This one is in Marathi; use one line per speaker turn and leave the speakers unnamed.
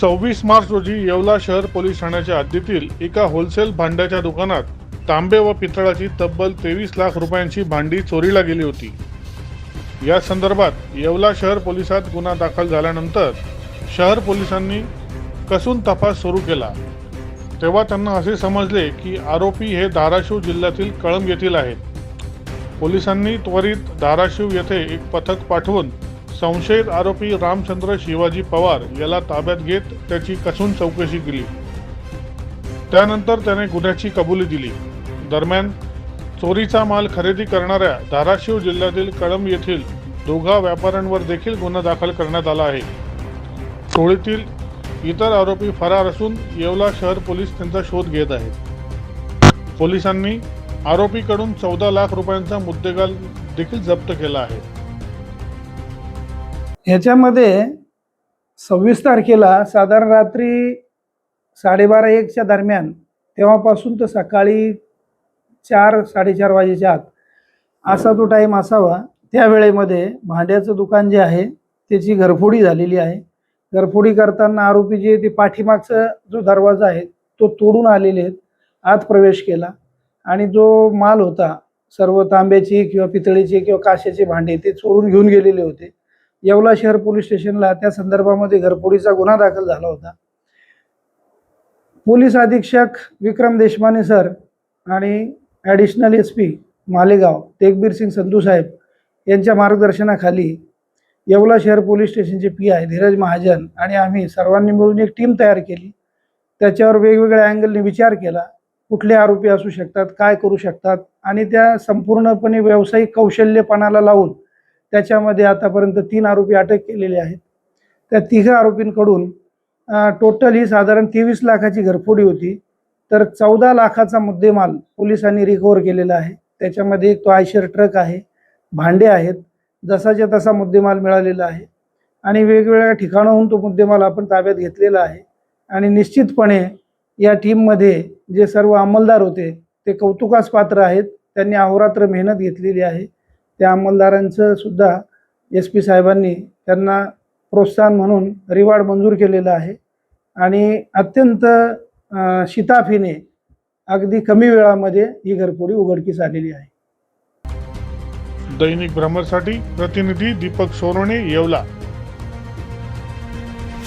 सव्वीस मार्च रोजी येवला शहर पोलीस ठाण्याच्या हद्दीतील एका होलसेल भांड्याच्या दुकानात तांबे व पितळाची तब्बल तेवीस लाख रुपयांची भांडी चोरीला गेली होती. या संदर्भात येवला शहर पोलिसात गुन्हा दाखल झाल्यानंतर शहर पोलिसांनी कसून तपास सुरू केला. तेव्हा त्यांना असे समजले की आरोपी हे धाराशिव जिल्ह्यातील कळंब येथील आहेत. पोलिसांनी त्वरित धाराशिव येथे एक पथक पाठवून संशयित आरोपी रामचंद्र शिवाजी पवार याला ताब्यात घेत त्याची कसून चौकशी केली. त्यानंतर त्याने गुन्ह्याची कबुली दिली. दरम्यान चोरीचा माल खरेदी करणाऱ्या धाराशिव जिल्ह्यातील कळंब येथील दोघा व्यापाऱ्यांवर देखील गुन्हा दाखल करण्यात आला आहे. टोळीतील इतर आरोपी फरार असून येवला शहर पोलीस त्यांचा शोध घेत आहेत. पोलिसांनी आरोपीकडून चौदा लाख रुपयांचा मुद्देगाल देखील जप्त केला आहे.
ह्याच्यामध्ये सव्वीस तारखेला साधारण रात्री साडेबारा एकच्या दरम्यान तेव्हापासून तर सकाळी चार साडेचार वाजेच्या आत असा तो टाईम असावा. त्या वेळेमध्ये भांड्याचं दुकान जे आहे त्याची घरफोडी झालेली आहे. घरफोडी करताना आरोपी जे ते पाठीमागचा जो दरवाजा आहे तो तोडून आलेले आहेत. आत प्रवेश केला आणि जो माल होता सर्व तांब्याची किंवा पितळीची किंवा काशाचे भांडे ते चोरून घेऊन गेलेले होते. येवला शहर पोलीस स्टेशनला त्या संदर्भामध्ये घरफोडीचा गुन्हा दाखल झाला होता. पोलीस अधीक्षक विक्रम देशमाने सर आणि additional S P Malegaon Tegbir Singh Sandhu साहेब यांच्या मार्गदर्शनाखाली येवला शहर पोलीस स्टेशनचे पी आय धीरज महाजन आणि आम्ही सर्वांनी मिळून एक टीम तयार केली. त्याच्यावर वेगवेगळ्या अँगलने विचार केला. कुठले आरोपी असू शकतात काय करू शकतात आणि त्या संपूर्णपणे व्यावसायिक कौशल्यपणाला लावून त्याच्यामध्ये आतापर्यंत तीन आरोपी अटक केलेले आहेत. त्या तिघ आरोपींकडून टोटल ही साधारण तेवीस लाखाची घरफोडी होती. तर चौदा लाखाचा मुद्देमाल पोलिसांनी रिकवर केलेला आहे. त्याच्यामध्ये एक तो आयशर ट्रक आहे भांडे आहेत जसाच्या तसा मुद्देमाल मिळालेला आहे. आणि वेगवेगळ्या ठिकाणाहून तो मुद्देमाल आपण ताब्यात घेतलेला आहे. आणि निश्चितपणे या टीममध्ये जे सर्व अंमलदार होते ते कौतुकास पात्र आहेत. त्यांनी अहोरात्र मेहनत घेतलेली आहे. त्या अंमलदारांचं सुद्धा एस पी साहेबांनी त्यांना प्रोत्साहन म्हणून रिवार्ड मंजूर केलेलं आहे. आणि अत्यंत शिताफीने अगदी कमी वेळामध्ये ही घरपोडी उघडकीस आलेली आहे.
दैनिक भ्रमरसाठी प्रतिनिधी दीपक सोरोणे येवला.